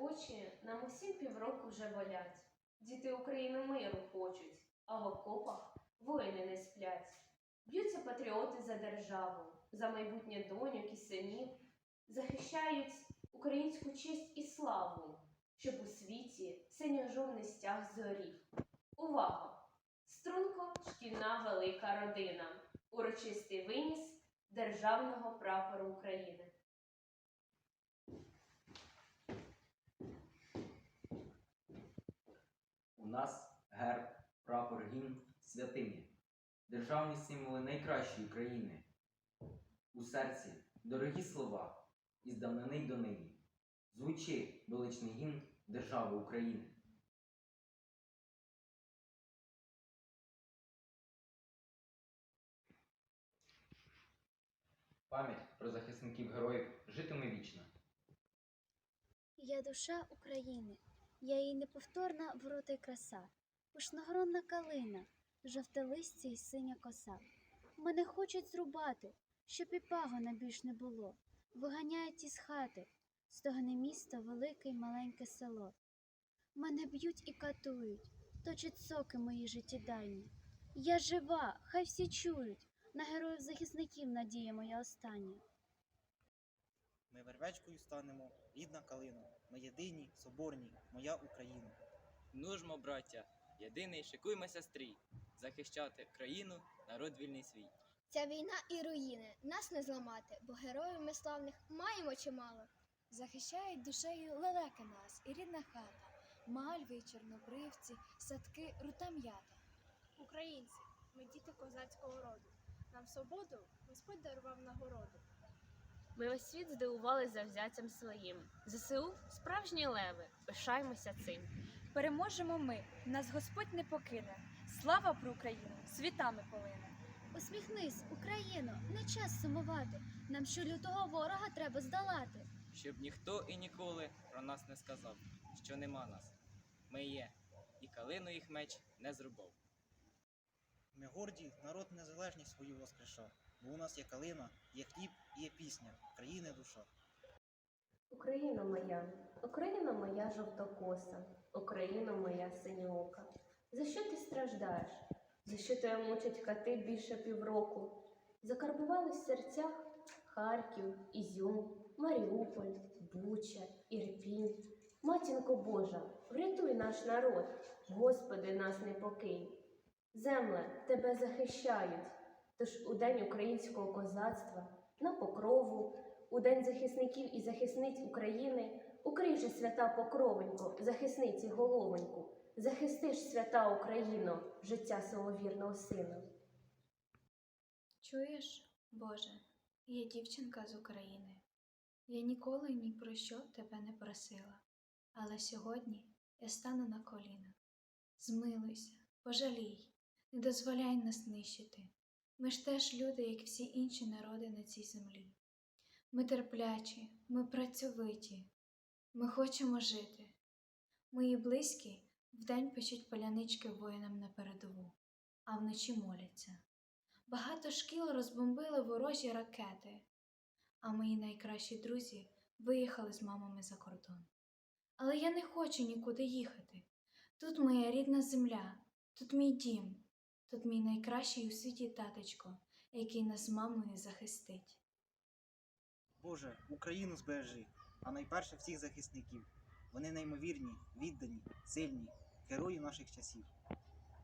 очі нам усім півроку вже болять. Діти України миру хочуть, а в окопах воїни не сплять. Б'ються патріоти за державу, за майбутнє доньок і синів, захищають українську честь і славу, щоб у світі синьо-жовний стяг зорів. Увага! Струнко шкільна велика родина. Урочистий виніс державного прапору України. Нас герб, прапор, гімн, святині, державні символи найкращої країни. У серці дорогі слова, із давнини й донині. Звучи величний гімн держави України. Пам'ять про захисників героїв житиме вічно. Я душа України, я її неповторна врода й краса, пишногронна калина, жовте листя й синя коса. Мене хочуть зрубати, щоб і пагона більш не було. Виганяють із хати, стогне місто, велике й маленьке село. Мене б'ють і катують, точать соки мої життєдайні. Я жива, хай всі чують, на героїв захисників надія моя остання. Ми вервечкою станемо, рідна калина. Ми єдині, соборні, моя Україна. Нужмо, браття, єдиний шикуймося стрій, захищати країну, народ вільний свій. Ця війна і руїни нас не зламати, бо героїв ми славних маємо чимало. Захищають душею лелеки нас і рідна хата, мальви й чорнобривці, садки, рута м'ята. Українці, ми діти козацького роду. Нам свободу Господь дарував нагороду. Ми весь світ здивували завзяттям своїм. ЗСУ справжні леви, пишаймося цим. Переможемо ми, нас Господь не покине. Слава про Україну, світами полине. Усміхнись, Україно, не час сумувати. Нам що лютого ворога треба здолати. Щоб ніхто і ніколи про нас не сказав, що нема нас. Ми є, і калину їх меч не зрубав. Ми горді, народ незалежність свою воскрешав. Бо у нас є калина, є хліб і є пісня, країни душа. Україна моя, Україна моя жовтокоса, Україна моя синьоока. За що ти страждаєш? За що тебе мучать кати більше півроку? Закарбували в серцях Харків, Ізюм, Маріуполь, Буча, Ірпінь. Матінко Божа, врятуй наш народ, Господи, нас не покинь. Земле, тебе захищають. Тож у день українського козацтва на покрову, у день захисників і захисниць України укрий же свята покровонько, захисниці головоньку, захисти ж свята Україно, життя свого вірного сина. Чуєш, Боже, я дівчинка з України. Я ніколи ні про що тебе не просила, але сьогодні я стану на коліна. Змилуйся, пожалій, не дозволяй нас нищити. Ми ж теж люди, як всі інші народи на цій землі. Ми терплячі, ми працьовиті, ми хочемо жити. Мої близькі вдень печуть палянички воїнам на передову, а вночі моляться. Багато шкіл розбомбили ворожі ракети, а мої найкращі друзі виїхали з мамами за кордон. Але я не хочу нікуди їхати. Тут моя рідна земля, тут мій дім, тут мій найкращий у світі таточко, який нас мамою захистить. Боже, Україну збережи, а найперше всіх захисників. Вони неймовірні, віддані, сильні, герої наших часів.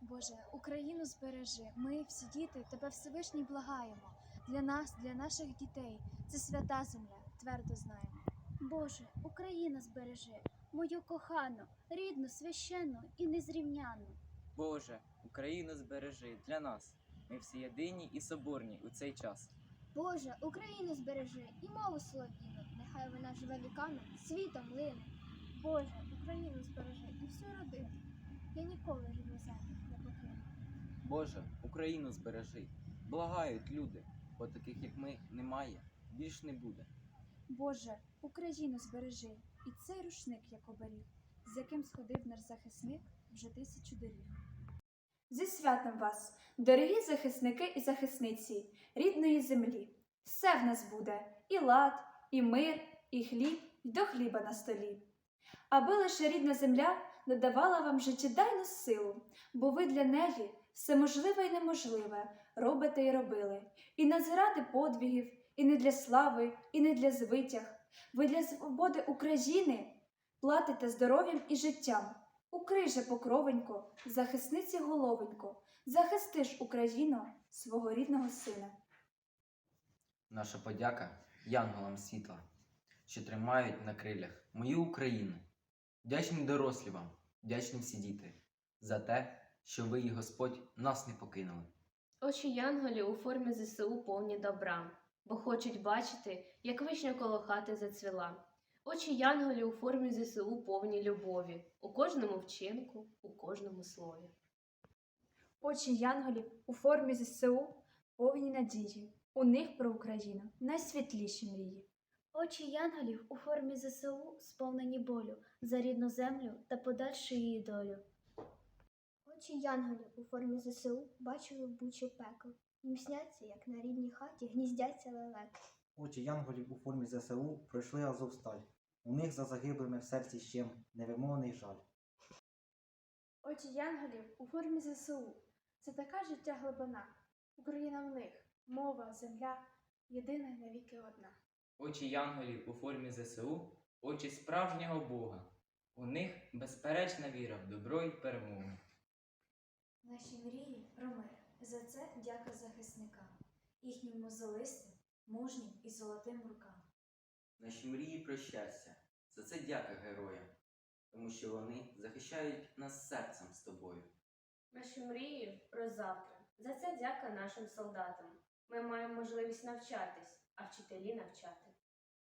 Боже, Україну збережи, ми всі діти тебе Всевишній благаємо. Для нас, для наших дітей, це свята земля, твердо знаємо. Боже, Україна збережи, мою кохану, рідну, священну і незрівняну. Боже, Україну збережи для нас. Ми всі єдині і соборні у цей час. Боже, Україну збережи і мову солов'їну, нехай вона живе віками, світом лине. Боже, Україну збережи і всю родину. Я ніколи рідну землю не покину. Боже, Україну збережи. Благають люди, бо таких як ми немає, більш не буде. Боже, Україну збережи, і цей рушник, як оберіг, з яким сходив наш захисник вже тисячу доріг. Зі святом вас, дорогі захисники і захисниці рідної землі. Все в нас буде і лад, і мир, і хліб, і до хліба на столі. Аби лише рідна земля додавала вам життєдайну силу, бо ви для неї все можливе і неможливе робите і робили, і не заради подвігів, і не для слави, і не для звитяг. Ви для свободи України платите здоров'ям і життям. Укрий же покровенько, захисниці головенько, захисти ж Україну, свого рідного сина. Наша подяка янголам світла, що тримають на крилях мою Україну. Вдячні дорослі вам, вдячні всі діти, за те, що ви і Господь нас не покинули. Очі янголів у формі ЗСУ повні добра, бо хочуть бачити, як вишня коло хати зацвіла. Очі янголів у формі ЗСУ повні любові, у кожному вчинку, у кожному слові. Очі янголів у формі ЗСУ повні надії. У них про Україну найсвітліші мрії. Очі янголів у формі ЗСУ сповнені болю за рідну землю та подальшу її долю. Очі янголів у формі ЗСУ бачили в бучі пекло. Їм сняться, як на рідній хаті гніздяться лелеки. Очі янголів у формі ЗСУ пройшли Азовсталь. У них за загиблими в серці щем невимовний жаль. Очі янголів у формі ЗСУ. Це така життя глибина. Україна в них, мова, земля, єдина й навіки одна. Очі янголів у формі ЗСУ, очі справжнього Бога. У них безперечна віра в добро й перемогу. Наші мрії про мир. За це дяка захисникам, їхнім мозолистим, мужнім і золотим рукам. Наші мрії про щастя. За це дяка героям, тому що вони захищають нас серцем з тобою. Наші мрії про завтра. За це дяка нашим солдатам. Ми маємо можливість навчатись, а вчителі навчати.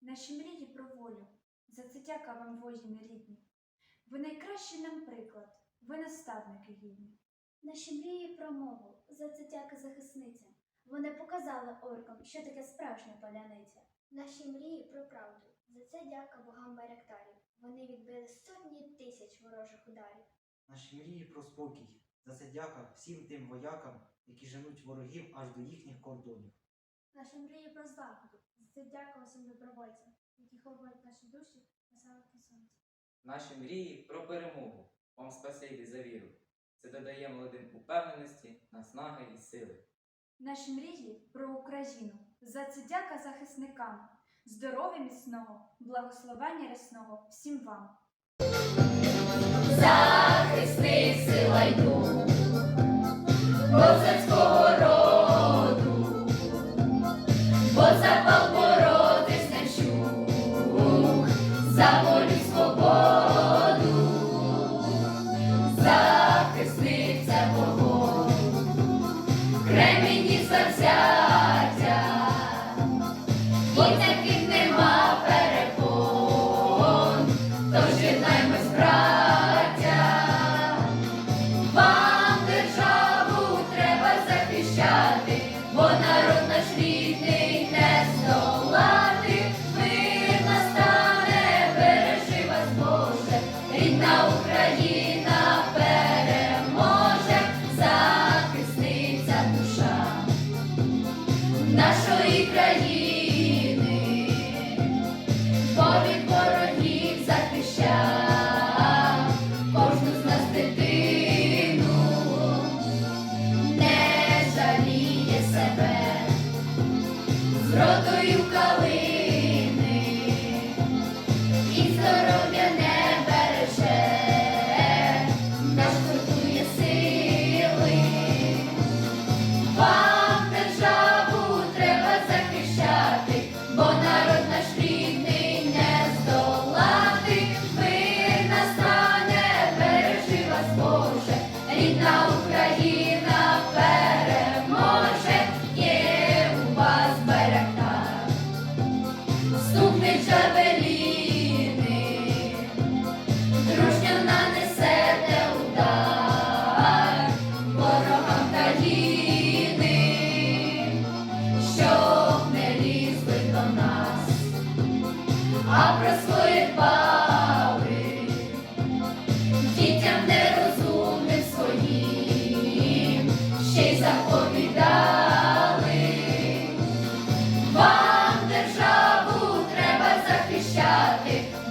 Наші мрії про волю. За це дяка вам, воїни рідні. Ви найкращий нам приклад, ви наставники гідні. Наші мрії про мову, за це дяка захисницям. Вони показали оркам, що таке справжня поляниця. Наші мрії про правду. За це дяка богам байрактарів. Вони відбили сотні тисяч ворожих ударів. Наші мрії про спокій. За це дяка всім тим воякам, які женуть ворогів аж до їхніх кордонів. Наші мрії про злагоду. За це дякую всім добровольцям, які ховають наші душі веселих і сонця. Наші мрії про перемогу. Вам спасибі за віру. Це додає молодим упевненості, наснаги і сили. Наші мрії про Україну. За це дяка захисникам. Здоров'я міцного, благословення рясного всім вам. Захисний сила й дух козацького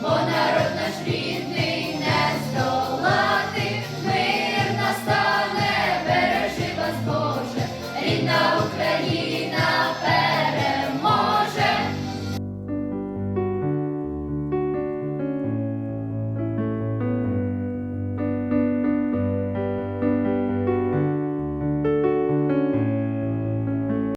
бо народ.